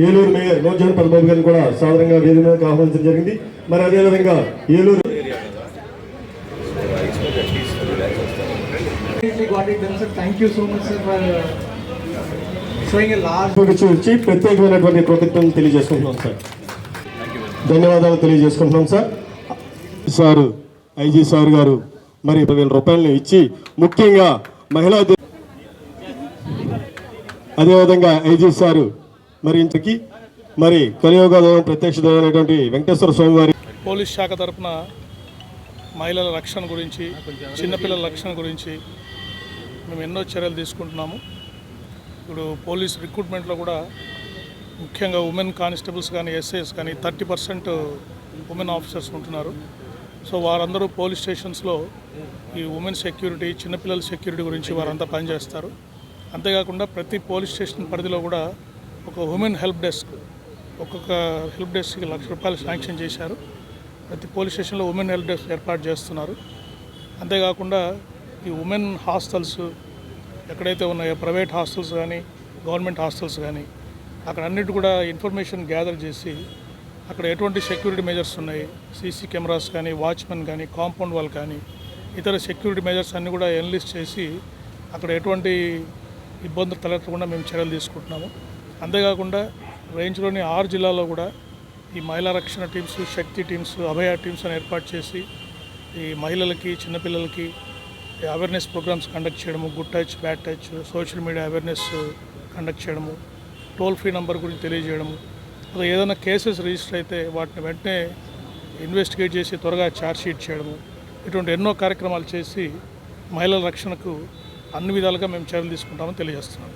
Eluru mayor నోజన్ పద్మబాబు గారిని కూడా సాధారణంగా వేదిక మీదకి ఆహ్వానించడం జరిగింది. మరి అదేవిధంగా ఏలూరు for uh, ప్రత్యేకమైనటువంటి కృతజ్ఞతలు తెలియజేసుకుంటున్నాం సార్ ధన్యవాదాలు తెలియజేసుకుంటున్నాం సార్ సారు ఐజీ సార్ గారు మరి ఇరవై వేల రూపాయలను ఇచ్చి ముఖ్యంగా మహిళా అదేవిధంగా ఐజీ సారు మరి ఇంతకి మరి కలియుగ దైవం ప్రత్యక్ష దైవం అయినటువంటి వెంకటేశ్వర స్వామి వారి పోలీస్ శాఖ తరఫున మహిళల రక్షణ గురించి చిన్నపిల్లల రక్షణ గురించి మేము ఎన్నో చర్యలు తీసుకుంటున్నాము. ఇప్పుడు పోలీస్ రిక్రూట్మెంట్లో కూడా ముఖ్యంగా ఉమెన్ కానిస్టేబుల్స్ కానీ ఎస్ఐఎస్ కానీ థర్టీ పర్సెంట్ ఉమెన్ ఆఫీసర్స్ ఉంటున్నారు. సో వారందరూ పోలీస్ స్టేషన్స్లో ఈ ఉమెన్ సెక్యూరిటీ చిన్నపిల్లల సెక్యూరిటీ గురించి వారంతా పనిచేస్తారు. అంతేకాకుండా ప్రతి పోలీస్ స్టేషన్ పరిధిలో కూడా ఒక ఉమెన్ హెల్ప్ డెస్క్ ఒక్కొక్క హెల్ప్ డెస్క్కి లక్ష రూపాయలు శాంక్షన్ చేశారు. ప్రతి పోలీస్ స్టేషన్లో ఉమెన్ హెల్ప్ డెస్క్ ఏర్పాటు చేస్తున్నారు. అంతేకాకుండా ఈ ఉమెన్ హాస్టల్స్ ఎక్కడైతే ఉన్నాయో ప్రైవేట్ హాస్టల్స్ కానీ గవర్నమెంట్ హాస్టల్స్ కానీ అక్కడ అన్నిటి కూడా ఇన్ఫర్మేషన్ గ్యాదర్ చేసి అక్కడ ఎటువంటి సెక్యూరిటీ మెజర్స్ ఉన్నాయి సీసీ కెమెరాస్ కానీ వాచ్మెన్ కానీ కాంపౌండ్ వాల్ కానీ ఇతర సెక్యూరిటీ మెజర్స్ అన్నీ కూడా ఎన్లిస్ట్ చేసి అక్కడ ఎటువంటి ఇబ్బందులు తలెత్తకుండా మేము చర్యలు తీసుకుంటున్నాము. అంతేకాకుండా రేంజ్లోని ఆరు జిల్లాల్లో కూడా ఈ మహిళా రక్షణ teams Shakti teams Abhaya teams అని ఏర్పాటు చేసి ఈ మహిళలకి చిన్నపిల్లలకి అవేర్నెస్ ప్రోగ్రామ్స్ కండక్ట్ చేయడము good touch bad touch social media awareness conduct చేయడము టోల్ ఫ్రీ నంబర్ గురించి తెలియజేయడము అలా ఏదైనా కేసెస్ రిజిస్టర్ అయితే వాటిని వెంటనే ఇన్వెస్టిగేట్ చేసి త్వరగా ఛార్జ్ షీట్ చేయడము ఇటువంటి ఎన్నో కార్యక్రమాలు చేసి మహిళల రక్షణకు అన్ని విధాలుగా మేము చర్యలు తీసుకుంటామని తెలియజేస్తున్నాం.